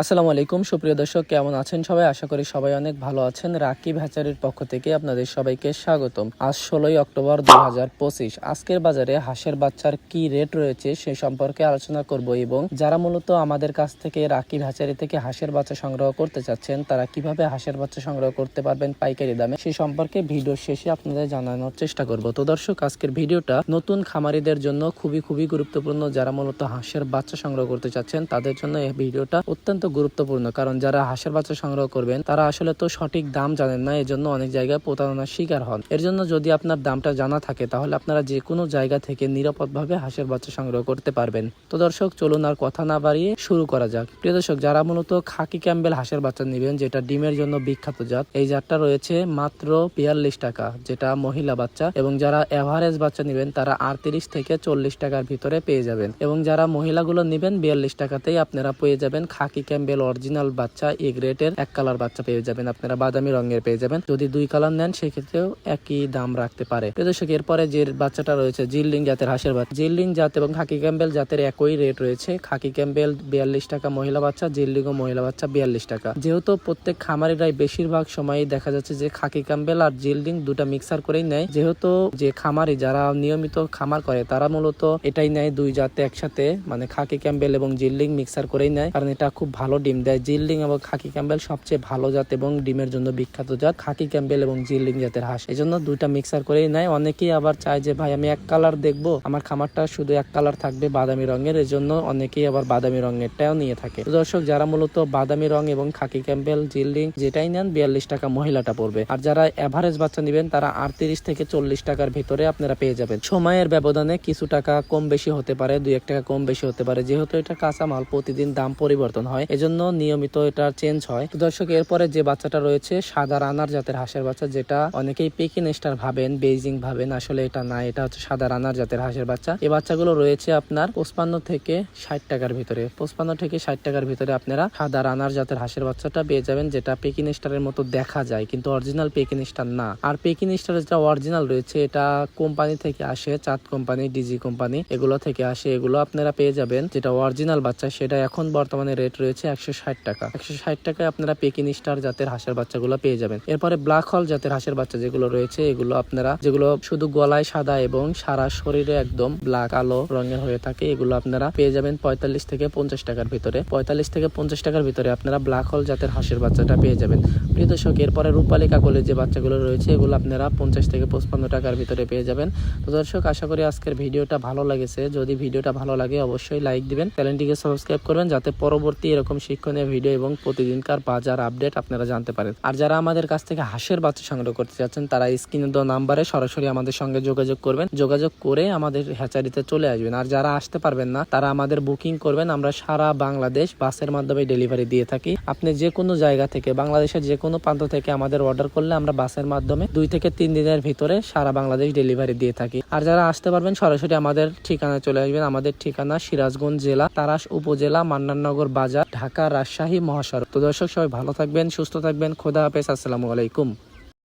আসসালামু আলাইকুম। সুপ্রিয় দর্শক, কেমন আছেন সবাই? আশা করি সবাই অনেক ভালো আছেন। রাকিব হ্যাচারির পক্ষ থেকে আপনাদের সবাইকে স্বাগতম। আজ ষোলোই অক্টোবর দুই হাজার পঁচিশ। আজকের বাজারে হাঁসের বাচ্চার কি রেট রয়েছে সে সম্পর্কে আলোচনা করব এবং যারা মূলত আমাদের কাছ থেকে রাকিব হ্যাচারি থেকে হাঁসের বাচ্চা সংগ্রহ করতে চাচ্ছেন, তারা কীভাবে হাঁসের বাচ্চা সংগ্রহ করতে পারবেন, পাইকারি দামে, সে সম্পর্কে ভিডিও শেষে আপনাদের জানানোর চেষ্টা করব। তো দর্শক, আজকের ভিডিওটা নতুন খামারিদের জন্য খুবই খুবই গুরুত্বপূর্ণ। যারা মূলত হাঁসের বাচ্চা সংগ্রহ করতে চাচ্ছেন, তাদের জন্য এই ভিডিওটা অত্যন্ত গুরুত্বপূর্ণ, কারণ যারা হাঁসের বাচ্চা সংগ্রহ করবেন, তারা আসলে তো সঠিক দাম জানেন না, এজন্য অনেক জায়গায় প্রতারণার শিকার হন। এর জন্য যদি আপনার দামটা জানা থাকে, তাহলে আপনারা যে কোনো জায়গা থেকে নিরাপদভাবে হাঁসের বাচ্চা সংগ্রহ করতে পারবেন। তো দর্শক, চলুন আর কথা না বাড়িয়ে শুরু করা যাক। প্রিয় দর্শক, যারা মূলত খাকি ক্যাম্বেল হাঁসের বাচ্চা নেবেন, যেটা ডিমের জন্য বিখ্যাত জাত, এই জাতটা রয়েছে মাত্র বিয়াল্লিশ টাকা, যেটা মহিলা বাচ্চা, এবং যারা এভারেজ বাচ্চা নেবেন, তারা আটত্রিশ থেকে চল্লিশ টাকার ভিতরে পেয়ে যাবেন। এবং যারা মহিলাগুলো নেবেন, বিয়াল্লিশ টাকাতেই আপনারা পেয়ে যাবেন খাকি ক্যাম্বেল অরিজিনাল বাচ্চা এ গ্রেটের এক কালার বাচ্চা পেয়ে যাবেন। আপনারা বাদামি রঙের পেয়ে যাবেন। যদি দুই কালার নেন, সেক্ষেত্রেও একই দাম রাখতে পারে। দর্শক, এরপরে যে বাচ্চাটা রয়েছে জিল্ডিং জাতের হাঁসের বাচ্চা। জিল্ডিং জাত এবং খাকি ক্যাম্বেল জাতের একই রেট রয়েছে। খাকি ক্যাম্বেল বিয়াল্লিশ টাকা, মহিলা বাচ্চা। জিল্ডিং ও মহিলা বাচ্চা বিয়াল্লিশ টাকা। যেহেতু প্রত্যেক খামারিরাই বেশিরভাগ সময় দেখা যাচ্ছে যে খাকি ক্যাম্বেল আর জিল্ডিং দুটা মিক্সার করেই নেয়। যেহেতু যে খামারি যারা নিয়মিত খামার করে, তারা মূলত এটাই নেয় দুই জাতে একসাথে। মানে খাকি ক্যাম্বেল এবং জিল্ডিং মিক্সার করেই নেয়। কারণ এটা খুব ভালো ডিম দেয়। জিল্ডিং এবং খাকি ক্যাম্বেল সবচেয়ে ভালো জাত এবং ডিমের জন্য বিখ্যাত জাত। খাকি ক্যাম্বেল এবং জিল্ডিং জাতের হাঁস। এই জন্য দুইটা মিক্সার করেই নেয়। অনেকেই আবার চায় যে, ভাই, আমি এক কালার দেখব। আমার খামারটা শুধু এক কালার থাকবে, বাদামি রঙের। এই জন্য অনেকেই আবার বাদামি রঙেরটাও নিয়ে থাকে। দর্শক, যারা মূলত বাদামি রং এবং খাকি ক্যাম্বেল, জিল্ডিং যেটাই নেন, বিয়াল্লিশ টাকা মহিলাটা পড়বে। আর যারা এভারেজ বাচ্চা নেবেন, তারা আটত্রিশ থেকে চল্লিশ টাকার ভিতরে আপনারা পেয়ে যাবেন। সময়ের ব্যবধানে কিছু টাকা কম বেশি হতে পারে, দুই এক টাকা কম বেশি হতে পারে। যেহেতু এটা কাঁচামাল, প্রতিদিন দাম পরিবর্তন হয় এজন্য নিয়মিত এটা চেঞ্জ হয়। তো দর্শক, এরপরে যে বাচ্চাটা রয়েছে, সাদা রানার জাতের হাঁসের বাচ্চা, যেটা অনেকেই পেকিন স্টার ভাবেন বেজিং ভাবেন, আসলে এটা না, এটা হচ্ছে সাদা রানার জাতের হাঁসের বাচ্চা। এই বাচ্চাগুলো রয়েছে আপনার পঁচপান্ন থেকে ষাট টাকার ভিতরে। পঁচপান্ন থেকে ষাট টাকার ভিতরে আপনারা সাদা রানার জাতের হাঁসের বাচ্চাটা পেয়ে যাবেন, যেটা পেকিন স্টারের মতো দেখা যায়, কিন্তু অরিজিনাল পেকিন স্টার না। আর পেকিন স্টারের যেটা অরিজিনাল রয়েছে, এটা কোম্পানি থেকে আসে, চাঁদ কোম্পানি ডিজি কোম্পানি এগুলো থেকে আসে, এগুলো আপনারা পেয়ে যাবেন, যেটা অরিজিনাল বাচ্চা, সেটা এখন বর্তমানে রেট রয়েছে একশো ষাট টাকা। একশো ষাট টাকায় আপনারা পেকিন স্টার জাতের হাঁসের বাচ্চাগুলো পেয়ে যাবেন। এরপরে ব্ল্যাক হল জাতের হাঁসের বাচ্চা যেগুলো রয়েছে, এগুলো আপনারা যেগুলো শুধু গলায় সাদা এবং সারা শরীরে একদম ব্ল্যাক কালো রঙের হয়ে থাকে, এগুলো আপনারা পেয়ে যাবেন পঁয়তাল্লিশ থেকে পঞ্চাশ টাকার ভিতরে। পঁয়তাল্লিশ থেকে পঞ্চাশ টাকার ভিতরে আপনারা ব্ল্যাক হল জাতের হাঁসের বাচ্চাটা পেয়ে যাবেন। প্রিয় দর্শক, এরপরে রূপালী কাকলের যে বাচ্চাগুলো রয়েছে, এগুলো আপনারা পঞ্চাশ থেকে পঁচপান্ন টাকার ভিতরে পেয়ে যাবেন। তো দর্শক, আশা করি আজকের ভিডিওটা ভালো লাগেছে। যদি ভিডিওটা ভালো লাগে, অবশ্যই লাইক দিবেন। চ্যানেলটিকে সাবস্ক্রাইব করবেন, যাতে পরবর্তী এরকম শিক্ষণীয় ভিডিও এবং প্রতিদিনকার বাজার আপডেট আপনারা জানতে পারেন। আর যারা আমাদের কাছ থেকে হাঁসের বাচ্চা সংগ্রহ করতে চাচ্ছেন তারা স্ক্রিনে দেওয়া নাম্বারে সরাসরি আমাদের সঙ্গে যোগাযোগ করবেন। যোগাযোগ করে আমাদের হ্যাচারিতে চলে আসবেন। আর যারা আসতে পারবেন না, তারা আমাদের বুকিং করবেন। আমরা সারা বাংলাদেশ বাসের মাধ্যমে ডেলিভারি দিয়ে থাকি। আপনি যে কোনো জায়গা থেকে, বাংলাদেশের যে কোনো প্রান্ত থেকে আমাদের অর্ডার করলে আমরা বাসের মাধ্যমে দুই থেকে তিন দিনের ভিতরে সারা বাংলাদেশ ডেলিভারি দিয়ে থাকি। আর যারা আসতে পারবেন, সরাসরি আমাদের ঠিকানায় চলে আসবেন। আমাদের ঠিকানা সিরাজগঞ্জ জেলা, তারাস উপজেলা মান্নাননগর বাজার ঢাকা রাজশাহী মহাসড়ক। তো দর্শক সবাই ভালো থাকবেন সুস্থ থাকবেন। খোদা হাফেজ আসসালামু আলাইকুম।